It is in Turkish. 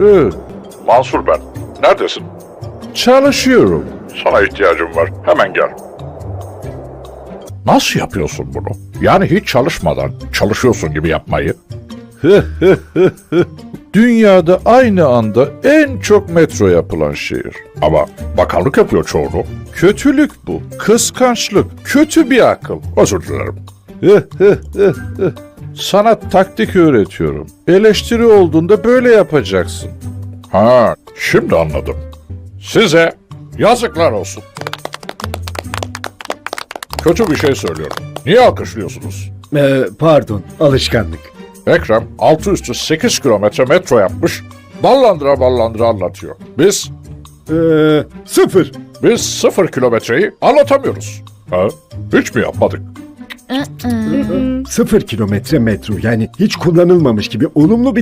Ee, Mansur ben. Neredesin? çalışıyorum. Sana ihtiyacım var. Hemen gel. Nasıl yapıyorsun bunu? Yani hiç çalışmadan çalışıyorsun gibi yapmayı. Dünyada aynı anda en çok metro yapılan şehir. Ama bakanlık yapıyor çoğunu. Kötülük bu. Kıskançlık. Kötü bir akıl. Özür dilerim. Sana taktik öğretiyorum. Eleştiri olduğunda böyle yapacaksın. Ha, şimdi anladım. Size yazıklar olsun. Kötü bir şey söylüyorum. Niye alkışlıyorsunuz? Ee, pardon, alışkanlık. Ekrem altı üstü 8 kilometre metro yapmış. Ballandıra ballandıra anlatıyor. Biz, Ee, sıfır. biz sıfır kilometreyi anlatamıyoruz. Ha? Hiç mi yapmadık? Sıfır kilometre metro yani hiç kullanılmamış gibi olumlu bir